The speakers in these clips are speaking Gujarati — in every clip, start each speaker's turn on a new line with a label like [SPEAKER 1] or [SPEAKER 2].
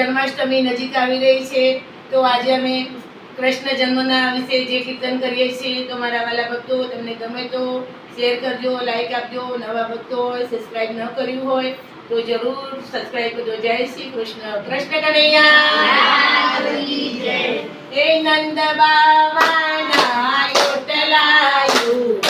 [SPEAKER 1] જન્માષ્ટમી નજીક આવી રહી છે, તો આજે અમે કૃષ્ણ જન્મના વિશે જે કીર્તન કરીએ છીએ, તો મારા વાલા ભક્તો, તમને ગમે તો શેર કરજો લાઇક આપજો, નવા ભક્તો હોય સબસ્ક્રાઈબ ન કર્યું હોય, તો જરૂર સબસ્ક્રાઈબ કરજો. જય શ્રી કૃષ્ણ. કૃષ્ણ કનૈયા. હે નંદ બાવાના યોટલાયું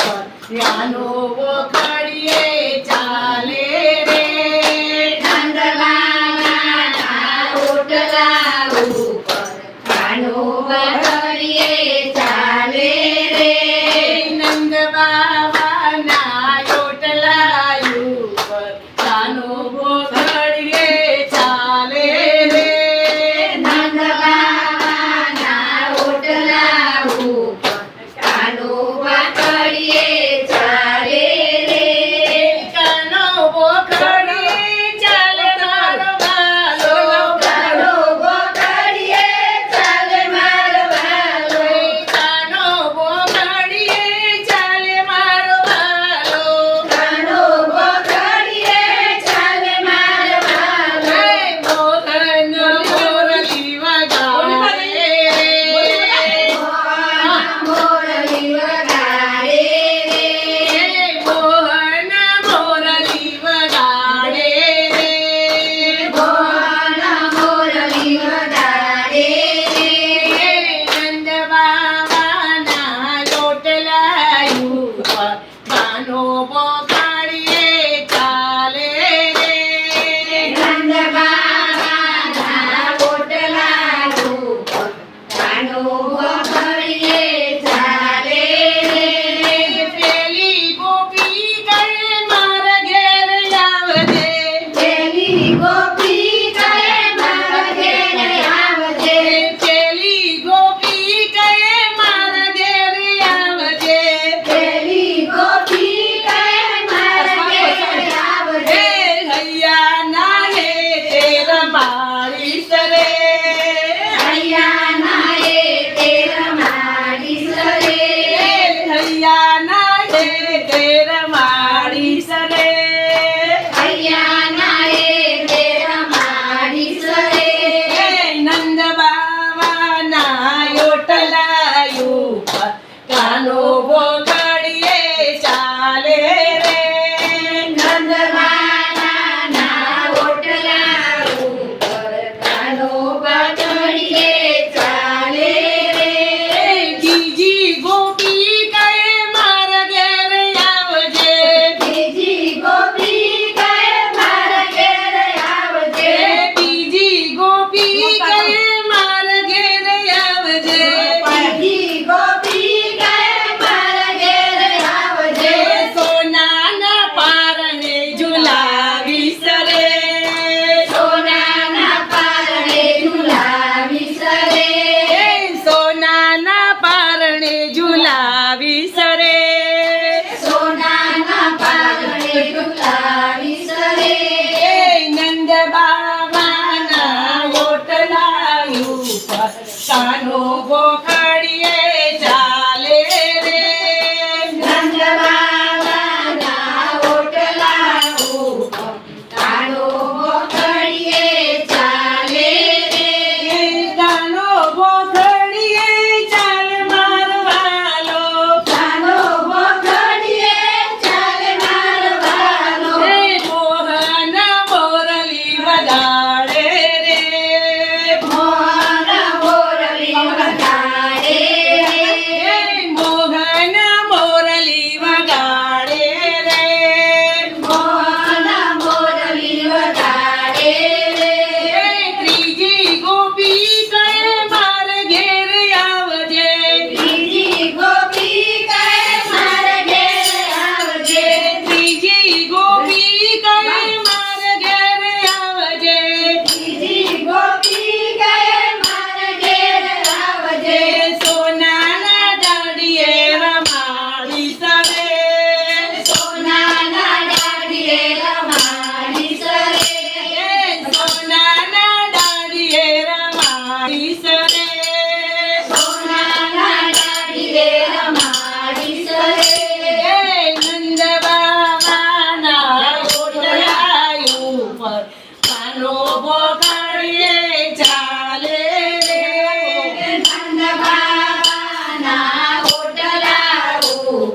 [SPEAKER 1] બાવાના ઓટલા ઉપર કાનો ગોખા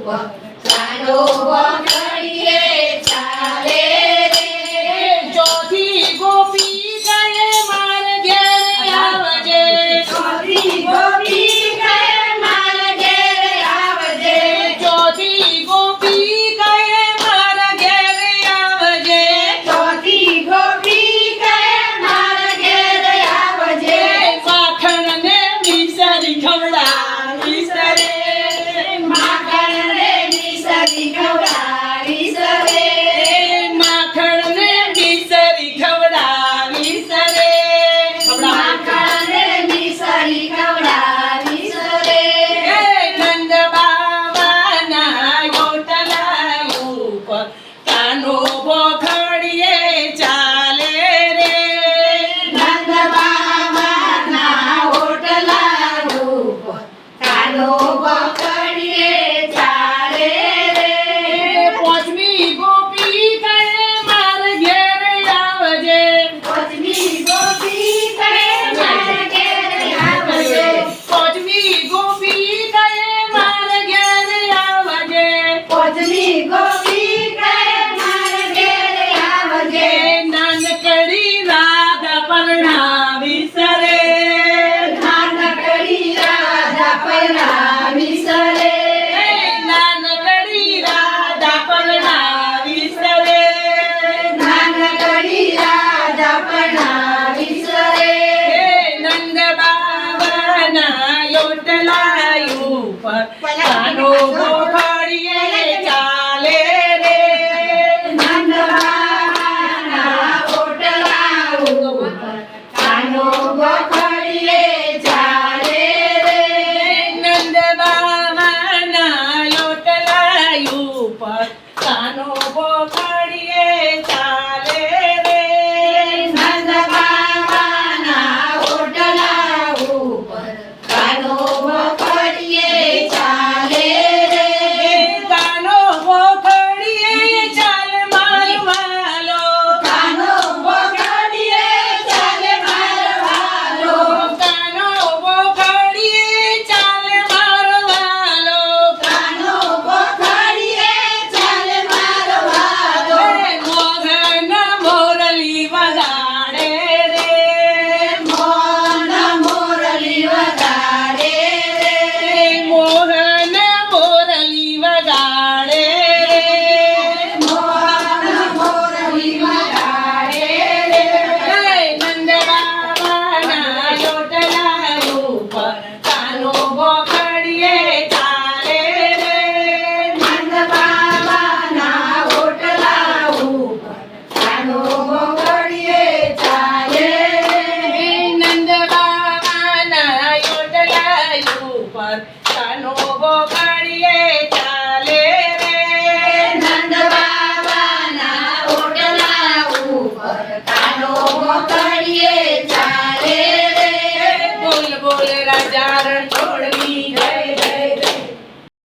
[SPEAKER 1] 我站住我 kwa tano boka. કાનો
[SPEAKER 2] ચાલે રે. નંદવાના ઓટલા ઉપર કાનો